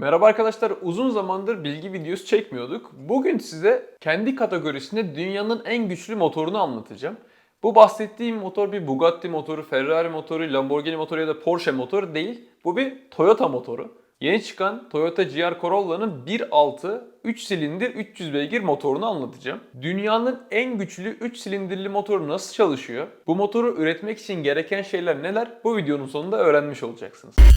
Merhaba arkadaşlar, uzun zamandır bilgi videosu çekmiyorduk. Bugün size kendi kategorisinde dünyanın en güçlü motorunu anlatacağım. Bu bahsettiğim motor bir Bugatti motoru, Ferrari motoru, Lamborghini motoru ya da Porsche motoru değil. Bu bir Toyota motoru. Yeni çıkan Toyota GR Corolla'nın 1.6 3 silindir 300 beygir motorunu anlatacağım. Dünyanın en güçlü 3 silindirli motoru nasıl çalışıyor? Bu motoru üretmek için gereken şeyler neler? Bu videonun sonunda öğrenmiş olacaksınız.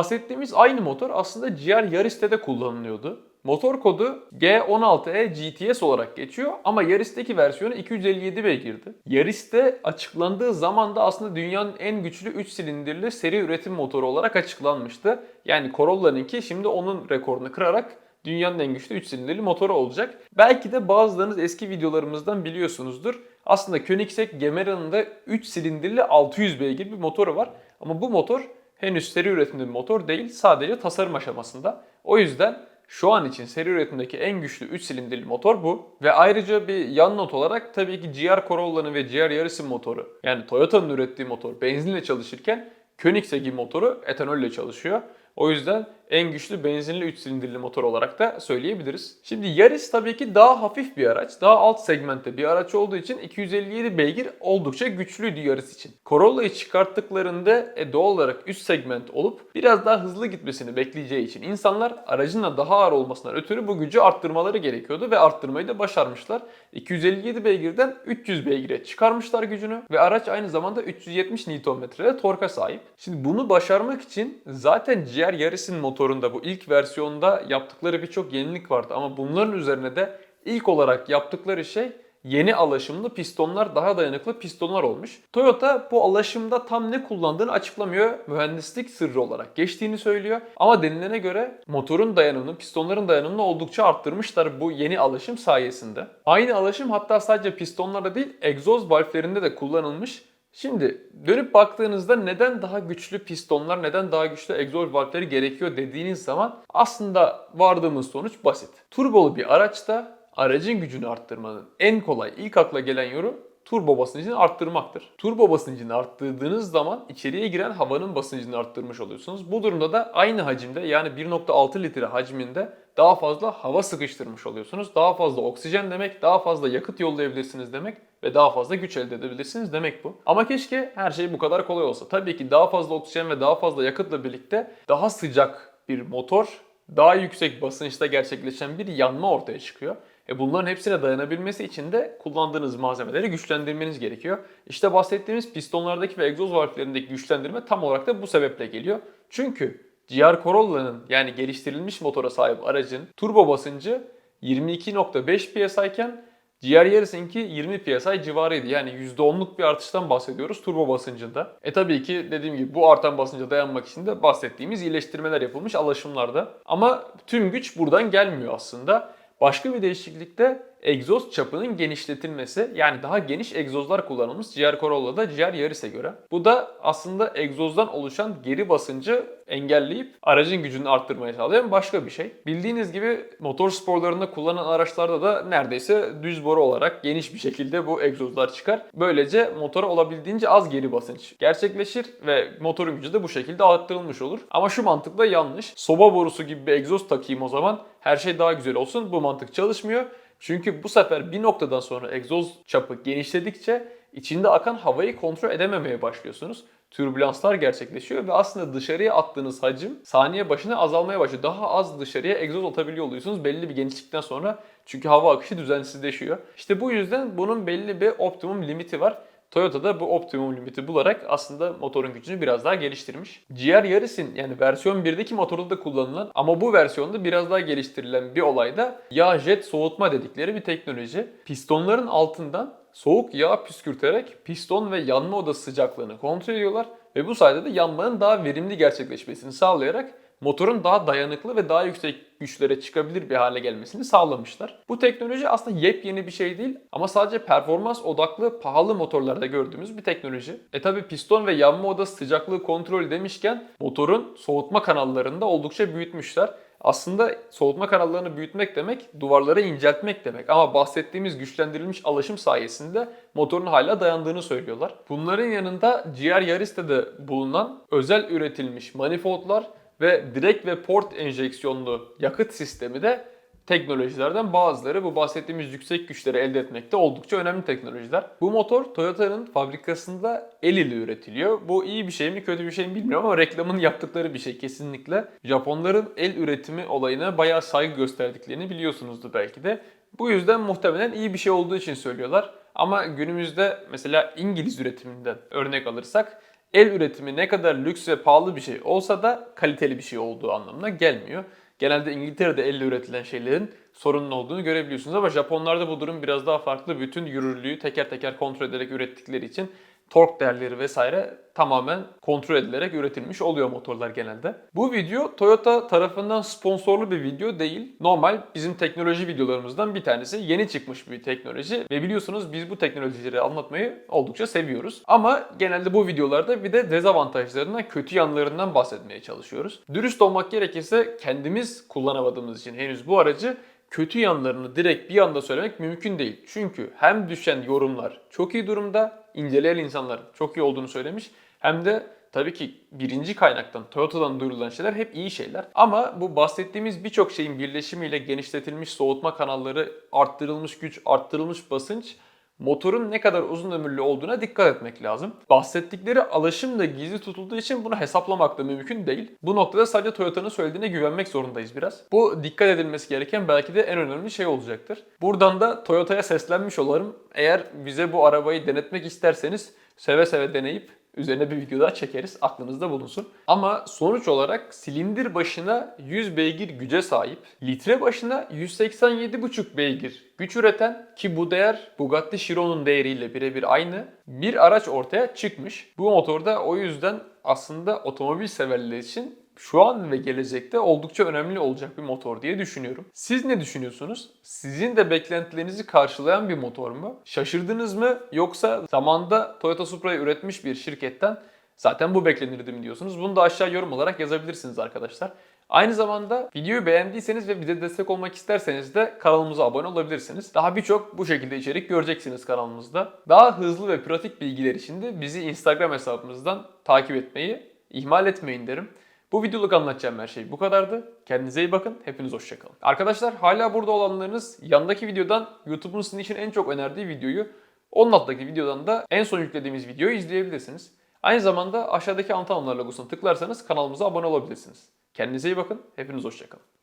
Bahsettiğimiz aynı motor aslında GR Yaris'te de kullanılıyordu. Motor kodu G16E GTS olarak geçiyor ama Yaris'teki versiyonu 257 beygirdi. Yaris'te açıklandığı zaman da aslında dünyanın en güçlü 3 silindirli seri üretim motoru olarak açıklanmıştı. Yani Corolla'nınki şimdi onun rekorunu kırarak dünyanın en güçlü 3 silindirli motoru olacak. Belki de bazılarınız eski videolarımızdan biliyorsunuzdur. Aslında Koenigsegg Gemera'nın da 3 silindirli 600 beygir bir motoru var. Ama bu motor henüz seri üretimde bir motor değil. Sadece tasarım aşamasında. O yüzden şu an için seri üretimdeki en güçlü 3 silindirli motor bu. Ve ayrıca bir yan not olarak tabii ki GR Corolla'nın ve GR Yaris'in motoru yani Toyota'nın ürettiği motor benzinle çalışırken Koenigsegg'in motoru etanolle çalışıyor. O yüzden en güçlü benzinli 3 silindirli motor olarak da söyleyebiliriz. Şimdi Yaris tabii ki daha hafif bir araç. Daha alt segmentte bir araç olduğu için 257 beygir oldukça güçlüydü Yaris için. Corolla'yı çıkarttıklarında e, doğal olarak üst segment olup biraz daha hızlı gitmesini bekleyeceği için insanlar aracın da daha ağır olmasından ötürü bu gücü arttırmaları gerekiyordu ve arttırmayı da başarmışlar. 257 beygirden 300 beygire çıkarmışlar gücünü ve araç aynı zamanda 370 Nm'de torka sahip. Şimdi bunu başarmak için zaten GR Yaris'in motorunda bu ilk versiyonda yaptıkları birçok yenilik vardı ama bunların üzerine de ilk olarak yaptıkları şey yeni alaşımlı pistonlar, daha dayanıklı pistonlar olmuş. Toyota bu alaşımda tam ne kullandığını açıklamıyor. Mühendislik sırrı olarak geçtiğini söylüyor. Ama denilene göre motorun dayanımını, pistonların dayanımını oldukça arttırmışlar bu yeni alaşım sayesinde. Aynı alaşım hatta sadece pistonlarda değil egzoz valflerinde de kullanılmış. Şimdi dönüp baktığınızda neden daha güçlü pistonlar, neden daha güçlü egzoz valfleri gerekiyor dediğiniz zaman aslında vardığımız sonuç basit. Turbolu bir araçta aracın gücünü arttırmanın en kolay ilk akla gelen yolu turbo basıncını arttırmaktır. Turbo basıncını arttırdığınız zaman içeriye giren havanın basıncını arttırmış oluyorsunuz. Bu durumda da aynı hacimde yani 1.6 litre hacminde daha fazla hava sıkıştırmış oluyorsunuz. Daha fazla oksijen demek, daha fazla yakıt yollayabilirsiniz demek ve daha fazla güç elde edebilirsiniz demek bu. Ama keşke her şey bu kadar kolay olsa. Tabii ki daha fazla oksijen ve daha fazla yakıtla birlikte daha sıcak bir motor, daha yüksek basınçta gerçekleşen bir yanma ortaya çıkıyor. E bunların hepsine dayanabilmesi için de kullandığınız malzemeleri güçlendirmeniz gerekiyor. İşte bahsettiğimiz pistonlardaki ve egzoz valflerindeki güçlendirme tam olarak da bu sebeple geliyor. Çünkü GR Corolla'nın yani geliştirilmiş motora sahip aracın turbo basıncı 22.5 PSI iken GR Yaris'inki 20 PSI civarıydı. Yani %10'luk bir artıştan bahsediyoruz turbo basıncında. E tabii ki dediğim gibi bu artan basınca dayanmak için de bahsettiğimiz iyileştirmeler yapılmış alaşımlarda. Ama tüm güç buradan gelmiyor aslında. Başka bir değişiklik de egzoz çapının genişletilmesi yani daha geniş egzozlar kullanılmış GR Corolla'da GR Yaris'e göre. Bu da aslında egzozdan oluşan geri basıncı engelleyip aracın gücünü arttırmaya sağlayan başka bir şey. Bildiğiniz gibi motor sporlarında kullanılan araçlarda da neredeyse düz boru olarak geniş bir şekilde bu egzozlar çıkar. Böylece motora olabildiğince az geri basınç gerçekleşir ve motorun gücü de bu şekilde arttırılmış olur. Ama şu mantıkla yanlış. Soba borusu gibi bir egzoz takayım o zaman her şey daha güzel olsun. Bu mantık çalışmıyor. Çünkü bu sefer bir noktadan sonra egzoz çapı genişledikçe içinde akan havayı kontrol edememeye başlıyorsunuz. Türbülanslar gerçekleşiyor ve aslında dışarıya attığınız hacim saniye başına azalmaya başlıyor. Daha az dışarıya egzoz atabiliyor oluyorsunuz belli bir genişlikten sonra. Çünkü hava akışı düzensizleşiyor. İşte bu yüzden bunun belli bir optimum limiti var. Toyota da bu optimum limiti bularak aslında motorun gücünü biraz daha geliştirmiş. GR Yaris'in yani versiyon 1'deki motorda da kullanılan ama bu versiyonda biraz daha geliştirilen bir olay da yağ jet soğutma dedikleri bir teknoloji. Pistonların altından soğuk yağ püskürterek piston ve yanma odası sıcaklığını kontrol ediyorlar ve bu sayede de yanmanın daha verimli gerçekleşmesini sağlayarak motorun daha dayanıklı ve daha yüksek güçlere çıkabilir bir hale gelmesini sağlamışlar. Bu teknoloji aslında yepyeni bir şey değil ama sadece performans odaklı pahalı motorlarda gördüğümüz bir teknoloji. E tabi piston ve yanma odası sıcaklığı kontrol demişken motorun soğutma kanallarını da oldukça büyütmüşler. aslında soğutma kanallarını büyütmek demek, duvarları inceltmek demek. Ama bahsettiğimiz güçlendirilmiş alaşım sayesinde motorun hala dayandığını söylüyorlar. Bunların yanında GR Yaris'te bulunan özel üretilmiş manifoldlar ve direkt ve port enjeksiyonlu yakıt sistemi de teknolojilerden bazıları bu bahsettiğimiz yüksek güçleri elde etmekte oldukça önemli teknolojiler. Bu motor Toyota'nın fabrikasında el ile üretiliyor. Bu iyi bir şey mi kötü bir şey mi bilmiyorum ama reklamın yaptıkları bir şey kesinlikle. Japonların el üretimi olayına bayağı saygı gösterdiklerini biliyorsunuzdur belki de. Bu yüzden muhtemelen iyi bir şey olduğu için söylüyorlar. Ama günümüzde mesela İngiliz üretiminden örnek alırsak el üretimi ne kadar lüks ve pahalı bir şey olsa da kaliteli bir şey olduğu anlamına gelmiyor. Genelde İngiltere'de elle üretilen şeylerin sorunun olduğunu görebiliyorsunuz ama Japonlarda bu durum biraz daha farklı. Bütün yürürlüğü teker teker kontrol ederek ürettikleri için tork değerleri vesaire tamamen kontrol edilerek üretilmiş oluyor motorlar genelde. Bu video Toyota tarafından sponsorlu bir video değil. Normal bizim teknoloji videolarımızdan bir tanesi. Yeni çıkmış bir teknoloji ve biliyorsunuz biz bu teknolojileri anlatmayı oldukça seviyoruz. Ama genelde bu videolarda bir de dezavantajlarından, kötü yanlarından bahsetmeye çalışıyoruz. Dürüst olmak gerekirse kendimiz kullanamadığımız için henüz bu aracı kötü yanlarını direkt bir anda söylemek mümkün değil. Çünkü hem düşen yorumlar çok iyi durumda, inceleyen insanlar çok iyi olduğunu söylemiş. Hem de tabii ki birinci kaynaktan, Toyota'dan duyurulan şeyler hep iyi şeyler. Ama bu bahsettiğimiz birçok şeyin birleşimiyle genişletilmiş soğutma kanalları, arttırılmış güç, arttırılmış basınç motorun ne kadar uzun ömürlü olduğuna dikkat etmek lazım. Bahsettikleri alaşım da gizli tutulduğu için bunu hesaplamak da mümkün değil. Bu noktada sadece Toyota'nın söylediğine güvenmek zorundayız biraz. Bu dikkat edilmesi gereken belki de en önemli şey olacaktır. Buradan da Toyota'ya seslenmiş olarım. Eğer bize bu arabayı denetmek isterseniz seve seve deneyip Üzerine bir video daha çekeriz. Aklınızda bulunsun. Ama sonuç olarak silindir başına 100 beygir güce sahip, litre başına 187,5 beygir güç üreten ki bu değer Bugatti Chiron'un değeriyle birebir aynı bir araç ortaya çıkmış. Bu motorda o yüzden aslında otomobil severler için şu an ve gelecekte oldukça önemli olacak bir motor diye düşünüyorum. Siz ne düşünüyorsunuz? Sizin de beklentilerinizi karşılayan bir motor mu? Şaşırdınız mı? Yoksa zamanda Toyota Supra'yı üretmiş bir şirketten zaten bu beklenirdi mi diyorsunuz? Bunu da aşağı yorum olarak yazabilirsiniz arkadaşlar. Aynı zamanda videoyu beğendiyseniz ve bize destek olmak isterseniz de kanalımıza abone olabilirsiniz. Daha birçok bu şekilde içerik göreceksiniz kanalımızda. Daha hızlı ve pratik bilgiler için de bizi Instagram hesabımızdan takip etmeyi ihmal etmeyin derim. Bu videoluk anlatacağım her şey bu kadardı. Kendinize iyi bakın. Hepiniz hoşçakalın. Arkadaşlar hala burada olanlarınız yandaki videodan YouTube'un sizin için en çok önerdiği videoyu onun alttaki videodan da en son yüklediğimiz videoyu izleyebilirsiniz. Aynı zamanda aşağıdaki antenler logosuna tıklarsanız kanalımıza abone olabilirsiniz. Kendinize iyi bakın. Hepiniz hoşçakalın.